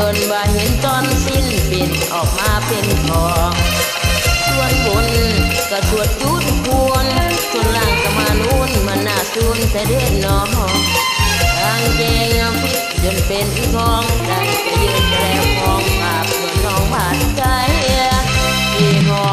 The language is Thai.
จนบ่เห็นตอนสิ้นปิดออกมาเป็นทองชวนบนก็ชวดยุดควรชวนล่างก็มานุ่นมาหน้าจูนแต่เดือนนอทางเจงพิษจนเป็นทองได้ไปยืนแปลของภาพเมือนน้องบาดใจที่หอ